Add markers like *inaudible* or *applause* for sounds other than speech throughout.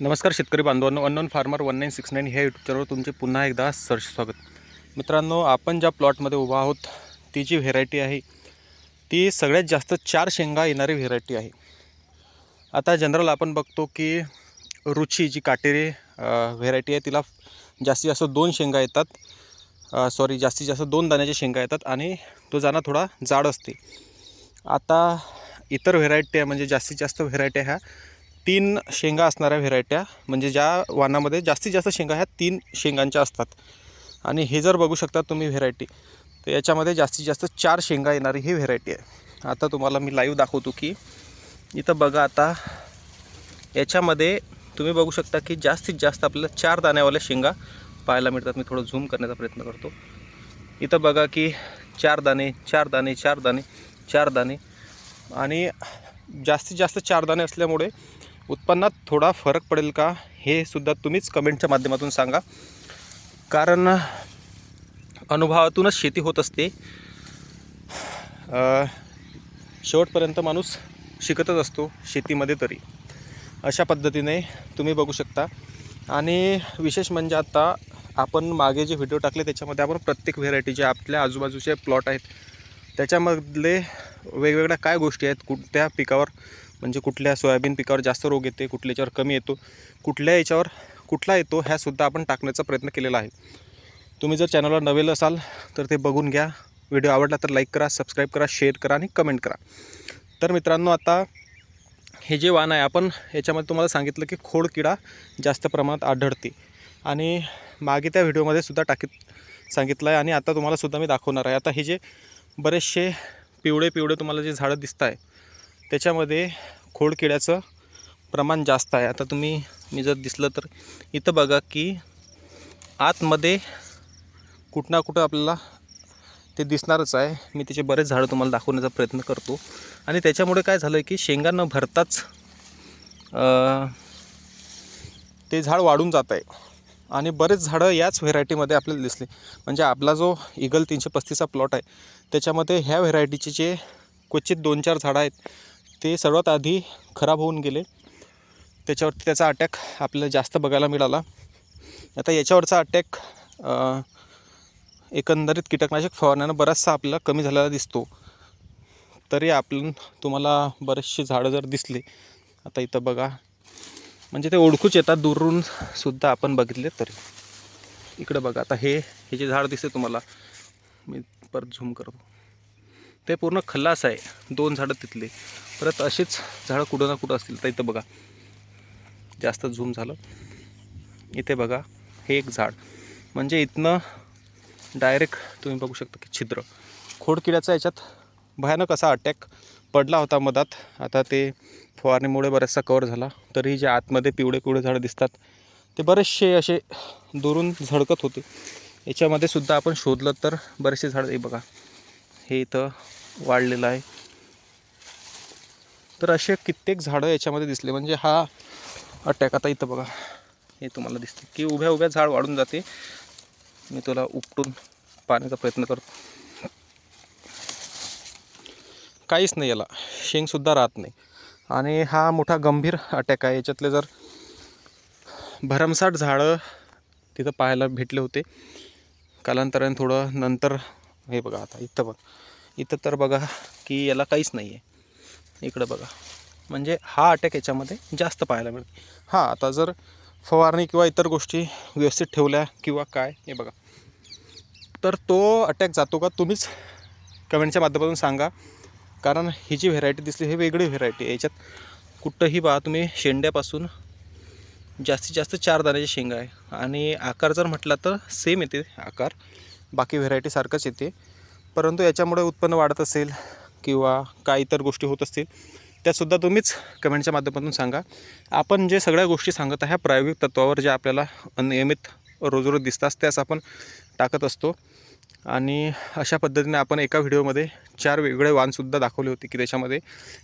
नमस्कार शेतकरी बांधवांनो unknown farmer one nine six nine ह्या यूट्यूब चॅनलवर तुमचे पुन्हा एकदा सर्च स्वागत. मित्रांनो आपण ज्या प्लॉटमध्ये उभा आहोत ती जी व्हेरायटी आहे ती सगळ्यात जास्त चार शेंगा येणारी व्हेरायटी आहे. आता जनरल आपण बघतो की रुची जी काटेरी व्हेरायटी आहे तिला जास्तीत जास्त दोन शेंगा येतात. सॉरी जास्तीत जास्त दोन दाण्याच्या शेंगा येतात आणि तो जाणं थोडा जाड असते. आता इतर व्हेरायटी आहे म्हणजे जास्तीत जास्त व्हेरायटी ह्या तीन शेंगा असणाऱ्या व्हेरायट्या म्हणजे ज्या वाणामध्ये जास्तीत जास्त शेंगा ह्या तीन शेंगांच्या असतात. आणि हे जर बघू शकता तुम्ही व्हेरायटी तर याच्यामध्ये जास्तीत जास्त चार शेंगा येणारी ही व्हेरायटी आहे. आता तुम्हाला मी लाईव्ह दाखवतो की इथं बघा आता याच्यामध्ये तुम्ही बघू शकता की जास्तीत जास्त आपल्याला चार दाण्यावाल्या शेंगा पाहायला मिळतात. मी थोडं झूम करण्याचा प्रयत्न करतो. इथं बघा की चार दाणे चार दाणे चार दाणे चार दाणे. आणि जास्तीत जास्त चार दाणे असल्यामुळे उत्पन्नात थोडा फरक पडेल का हे सुद्धा तुम्हीच कमेंटच्या माध्यमातून सांगा. कारण अनुभवातूनच शेती होत असते. शेवटपर्यंत माणूस शिकतच असतो शेतीमध्ये तरी. अशा पद्धतीने तुम्ही बघू शकता. आणि विशेष म्हणजे आता आपण मागे जे व्हिडिओ टाकले त्याच्यामध्ये आपण प्रत्येक व्हेरायटीचे आपल्या आजूबाजूचे प्लॉट आहेत त्याच्यामधले वेगवेगळ्या काय गोष्टी आहेत कुठल्या पिकावर म्हणजे कुठल्या सोयाबीन पिकावर जास्त रोग येते कुठल्या याच्यावर कमी येतो कुठल्या याच्यावर कुठला येतो ह्यासुद्धा आपण टाकण्याचा प्रयत्न केलेला आहे. तुम्ही जर चॅनलवर नवेल असाल तर ते बघून घ्या. व्हिडिओ आवडला तर लाईक करा सबस्क्राईब करा शेअर करा आणि कमेंट करा. तर मित्रांनो आता हे जे वाण आहे आपण याच्यामध्ये तुम्हाला सांगितलं की खोड किडा जास्त प्रमाणात आढळते. आणि मागे त्या व्हिडिओमध्ये सुद्धा टाकीत सांगितलं आहे. आणि आता तुम्हाला सुद्धा मी दाखवणार आहे. आता हे जे बरेचसे पिवळे पिवळे तुम्हाला जे झाडं दिसत आहे त्याच्यामध्ये खोडकिड्याचं प्रमाण जास्त आहे. आता तुम्ही मी जर दिसलं तर इथं बघा की आतमध्ये कुठं ना कुठं आपल्याला ते दिसणारच आहे. मी त्याचे बरेच झाडं तुम्हाला दाखवण्याचा प्रयत्न करतो. आणि त्याच्यामुळे काय झालं आहे की शेंगा न भरताच ते झाड वाढून जात आहे. आणि बरेच झाडं याच व्हेरायटीमध्ये आपल्याला दिसले. म्हणजे आपला जो इगल तीनशे पस्तीसचा प्लॉट आहे त्याच्यामध्ये ह्या व्हेरायटीचे जे क्वचित दोन चार झाडं आहेत ते सर्वात आधी खराब होऊन गेले. त्याच्यावरती त्याचा अटॅक आपल्याला जास्त बघायला मिळाला. आता याच्यावरचा अटॅक एकंदरीत कीटकनाशक फवारण्यानं बराचसा आपल्याला कमी झालेला दिसतो. तरी आपण तुम्हाला बरेचसे झाडं जर दिसले आता इथं बघा. म्हणजे ते ओळखूच येतात दुरून सुद्धा आपण बघितले तरी. इकडं बघा आता हे हे जे झाड दिसते तुम्हाला मी परत झूम करतो. ते पूर्ण खल्लास आहे. दोन झाडं तिथले. परत असेच झाडं कुठं ना कुठं असतील तर इथं बघा. जास्त झूम झालं. इथे बघा हे एक झाड. म्हणजे इथनं डायरेक्ट तुम्ही बघू शकता की छिद्र. खोडकिड्याचा याच्यात भयानक असा अटॅक पडला होता मधात. आता ते फवारणीमुळे बऱ्याचसा कवर झाला. तरी जे आतमध्ये पिवळे पिवळे झाडं दिसतात ते बरेचसे असे दुरून झळकत होते. याच्यामध्ये सुद्धा आपण शोधलं तर बरेचसे झाडं हे बघा. हे इथं वाढलेलं आहे. तर असे कित्येक झाडं याच्यामध्ये दिसले. म्हणजे हा अटॅक आता इथं बघा. हे तुम्हाला दिसते. की उभ्या उभ्या झाड वाढून जाते. मी तुला उपटून पाहण्याचा प्रयत्न करतो. काहीच नाही याला. शेंगसुद्धा राहत नाही. आणि हा मोठा गंभीर अटॅक आहे. याच्यातले जर भरमसाठ झाडं तिथं पाहायला भेटले होते. कालांतराने थोडं नंतर हे बघा आता इथं बघ. इथं तर बघा की याला काहीच नाही आहे इकडं बघा. म्हणजे हा अटॅक याच्यामध्ये जास्त पाहायला मिळते हां आता जर फवारणी किंवा इतर गोष्टी व्यवस्थित ठेवल्या किंवा काय हे बघा. तर तो अटॅक जातो का तुम्हीच कमेंटच्या माध्यमातून सांगा. कारण ही जी व्हेरायटी दिसली ही वेगळी व्हेरायटी आहे. याच्यात कुठंही पहा तुम्ही शेंड्यापासून जास्तीत जास्त चार दाण्याची शेंगा आहे. आणि आकार जर म्हटला तर सेम येते आकार. बाकी व्हेरायटीसारखंच येते. परंतु याच्यामुळे उत्पन्न वाढत असेल किंवा काय इतर गोष्टी होत असतील त्यासुद्धा तुम्हीच कमेंटच्या माध्यमातून सांगा. आपण जे सगळ्या गोष्टी सांगत आहे ह्या प्रायोगिक तत्वावर ज्या आपल्याला नियमित रोज रोज दिसतात त्यास आपण टाकत असतो. आणि अशा पद्धतीने आपण एका व्हिडिओमध्ये चार वेगवेगळे वाणसुद्धा दाखवले होते की त्याच्यामध्ये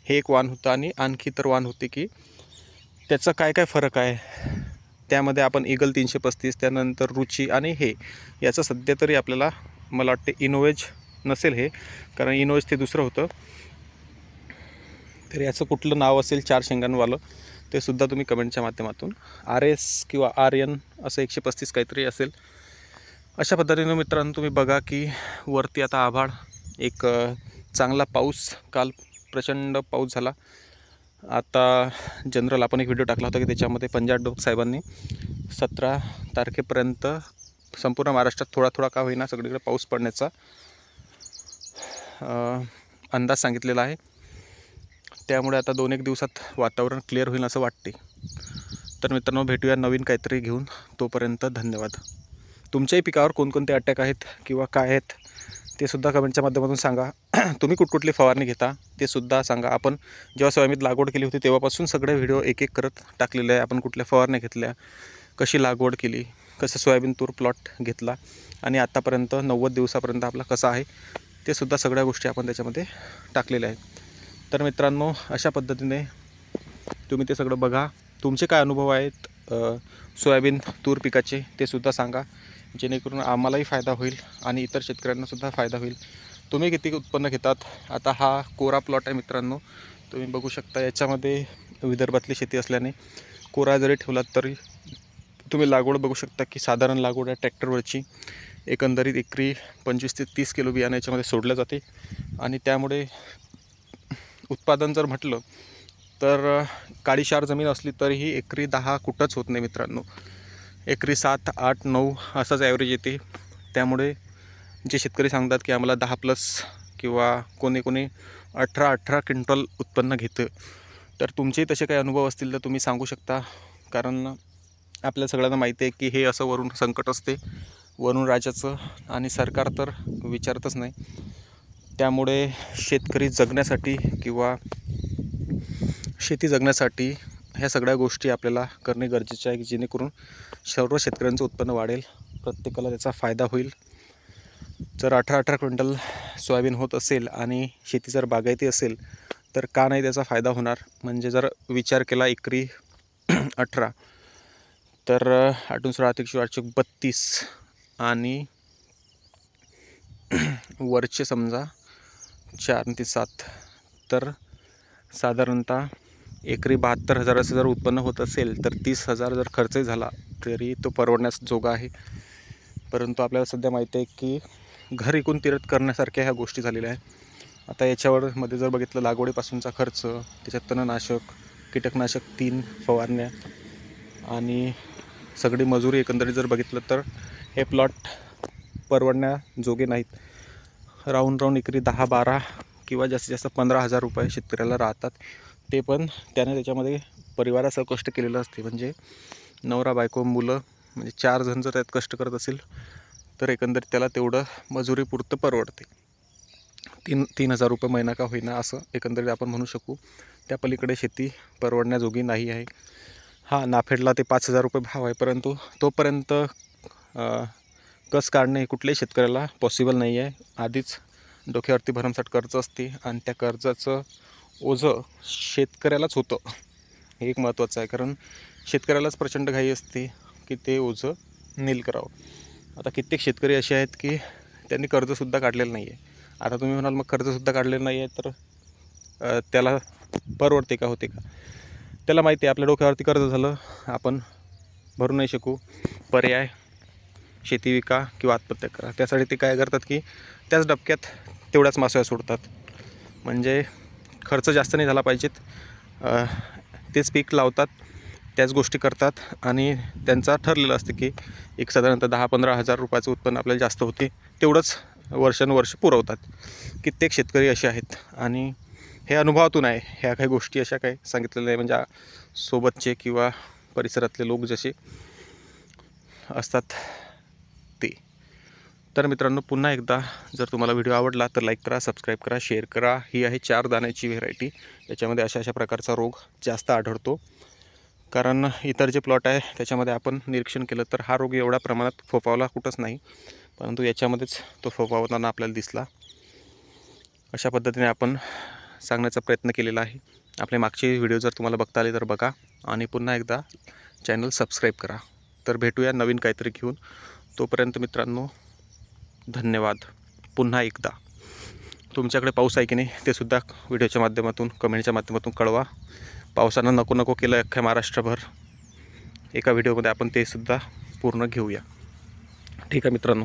हे एक वाण होतं आणि आणखी तर वाण होते की त्याचा काय काय फरक आहे त्यामध्ये आपण इगल तीनशे पस्तीस त्यानंतर रुची आणि हे याचं सध्या तरी आपल्याला मला वाटते इनोवेज नसेल हे कारण इनोवेज ते दुसरं होतं. तर याचं कुठलं नाव असेल चार शेंगांवालं ते सुद्धा तुम्ही कमेंटच्या माध्यमातून आर एस किंवा आर एन असं एकशे पस्तीस काहीतरी असेल. अशा पद्धतीनं मित्रांनो तुम्ही बघा की वरती आता आभाळ एक चांगला पाऊस काल प्रचंड पाऊस झाला. आता जनरल आपण एक व्हिडिओ टाकला होता की त्याच्यामध्ये पंजाब डोक साहेबांनी सतरा तारखेपर्यंत संपूर्ण महाराष्ट्रात थोडा थोडा का होईना सगळीकडे पाऊस पडण्याचा अंदाज सांगितलेला आहे. त्यामुळे आता दोन एक दिवसात वातावरण क्लिअर होईल असं वाटते. तर मित्रांनो भेटूया नवीन काहीतरी घेऊन. तोपर्यंत धन्यवाद. तुमच्याही पिकावर कोणकोणते अटॅक आहेत किंवा काय आहेत ते सुद्धा कमेंटच्या माध्यमातून सांगा. *clears throat* तुम्ही कुठकुठली फवारणी घेता ते सुद्धा सांगा. आपण जेव्हा सोयाबीन लागवड केली होती तेव्हापासून सगळे व्हिडिओ एक एक करत टाकलेले आहे. आपण कुठल्या फवारण्या घेतल्या कशी लागवड केली कसं सोयाबीन तूर प्लॉट घेतला आणि आत्तापर्यंत नव्वद दिवसापर्यंत आपला कसा आहे ते सुद्धा सगळ्या गोष्टी आपण त्याच्यामध्ये टाकलेल्या आहेत. तर मित्रांनो अशा पद्धतीने तुम्ही ते सगळं बघा. तुमचे काय अनुभव आहेत सोयाबीन तूर पिकाचे ते सुद्धा सांगा. जेणेकरून आम्हालाही फायदा होईल आणि इतर शेतकऱ्यांनासुद्धा फायदा होईल. तुम्ही किती उत्पन्न घेतात? आता हा कोरा प्लॉट आहे मित्रांनो. तुम्ही बघू शकता याच्यामध्ये विदर्भातली शेती असल्याने कोरा जरी ठेवलात तरी तुम्ही लागवड बघू शकता की साधारण लागवड आहे ट्रॅक्टरवरची एकंदरीत एकरी पंचवीस ते तीस किलो बियाणं याच्यामध्ये सोडलं जाते. आणि त्यामुळे उत्पादन जर म्हटलं तर काळीशार जमीन असली तरीही एकरी दहा कुठंच होत नाही मित्रांनो. एकरी सात आठ नऊ असाच ॲव्हरेज येते. त्यामुळे जे शेतकरी सांगतात की आम्हाला दहा प्लस किंवा कोणी कोणी अठरा अठरा क्विंटल उत्पन्न घेतं. तर तुमचेही तसे काही अनुभव असतील तर तुम्ही सांगू शकता. कारण आपल्या सगळ्यांना माहिती आहे की हे असं वरून संकट असते. वरून राज्याचं आणि सरकार तर विचारतच नाही. त्यामुळे शेतकरी जगण्यासाठी किंवा शेती जगण्यासाठी ह्या सगळ्या गोष्टी आपल्याला करणे गरजेचे आहे की जेणेकरून सर्व शेतकऱ्यांचं उत्पन्न वाढेल प्रत्येकाला त्याचा फायदा होईल. जर अठरा अठरा क्विंटल सोयाबीन होत असेल आणि शेती जर बागायती असेल तर का नाही त्याचा फायदा होणार? म्हणजे जर विचार केला एकरी *clears throat* अठरा तर आठून सोळा एकशे आठशे बत्तीस आणि *clears throat* वरचे समजा चार आणि ते सात तर साधारणतः एकरी बहात्तर हजाराचं जर उत्पन्न होत असेल तर तीस हजार जर खर्चही झाला तरी तो परवडण्यास जोगा आहे. परंतु आपल्याला सध्या माहिती आहे की घर एकूण तिरत करण्यासारख्या ह्या गोष्टी झालेल्या आहेत. आता याच्यावर मध्ये जर बघितलं लागवडीपासूनचा खर्च त्याच्यात तणनाशक कीटकनाशक तीन फवारण्या आणि सगळी मजुरी एकंदरीत जर बघितलं तर हे प्लॉट परवडण्याजोगे नाहीत. राहून राहून एकरी दहा बारा किंवा जास्तीत जास्त पंधरा हजार रुपये शेतकऱ्याला राहतात. ते पण त्याने त्याच्यामध्ये परिवारासह कष्ट केलेलं असते. म्हणजे नवरा बायको मुलं म्हणजे चार जण जर त्यात कष्ट करत असेल तर एकंदरीत त्याला तेवढं मजुरीपुरतं परवडते. तीन तीन हजार रुपये महिना का होईना असं एकंदरीत आपण म्हणू शकू. त्या पलीकडे शेती परवडण्याजोगी नाही आहे. हा नाफेडला ते पाच हजार रुपये भाव आहे परंतु तोपर्यंत कस काढणे हे कुठल्याही शेतकऱ्याला पॉसिबल नाही आहे आधीच डोक्यावरती भरमसाठ कर्ज असते आणि त्या कर्जाचं ओझं शेतकऱ्यालाच होतं. हे एक महत्त्वाचं आहे कारण शेतकऱ्यालाच प्रचंड घाई असते की ते ओझं नील करावं. आता कित्येक शेतकरी असे आहेत की त्यांनी कर्जसुद्धा काढलेलं नाही आहे आता तुम्ही म्हणाल मग कर्जसुद्धा काढलेलं नाही आहे तर त्याला परवडते का होते का? त्याला माहिती आहे आपल्या डोक्यावरती कर्ज झालं आपण भरू नाही शकू. पर्याय शेती विका किंवा आत्महत्या करा. त्यासाठी ते काय करतात की त्याच डबक्यात तेवढ्याच मासोया सोडतात. म्हणजे खर्च जास्त नाही झाला पाहिजेत. तेच पीक लावतात त्याच गोष्टी करतात आणि त्यांचा ठरलेलं असतं की एक साधारणतः दहा पंधरा हजार रुपयाचं उत्पन्न आपल्याला जास्त होते तेवढंच वर्षानुवर्ष पुरवतात. कित्येक शेतकरी असे आहेत आणि हे अनुभवातून आहे ह्या काही गोष्टी अशा काही सांगितलेल्या आहे म्हणजे सोबतचे किंवा परिसरातले लोक जसे असतात ते. तर मित्रांनो पुन्हा एकदा जर तुम्हाला व्हिडिओ आवडला तर लाईक करा सबस्क्राईब करा शेअर करा. ही आहे चार दाण्याची व्हेरायटी. याच्यामध्ये अशा अशा प्रकारचा रोग जास्त आढळतो. कारण इतर जे प्लॉट आहे त्याच्यामध्ये आपण निरीक्षण केलं तर हा रोग एवढ्या प्रमाणात फोफावला कुठंच नाही. परंतु याच्यामध्येच तो फोफावताना आपल्याला दिसला. अशा पद्धतीने आपण सांगण्याचा प्रयत्न केलेला आहे. आपले मागचे व्हिडिओ जर तुम्हाला बघता आले तर बघा. आणि पुन्हा एकदा चॅनल सबस्क्राईब करा. तर भेटूया नवीन काहीतरी घेऊन. तोपर्यंत मित्रांनो धन्यवाद. पुन्हा एकदा. तुमच्याकडे पाऊस आहे की नाही ते सुद्धा व्हिडिओच्या माध्यमातून कमेंटच्या माध्यमातून कळवा. पावसानं नको नको केलं अख्ख्या महाराष्ट्रभर. एका व्हिडिओमध्ये आपण ते सुद्धा पूर्ण घेऊया. ठीक आहे मित्रांनो.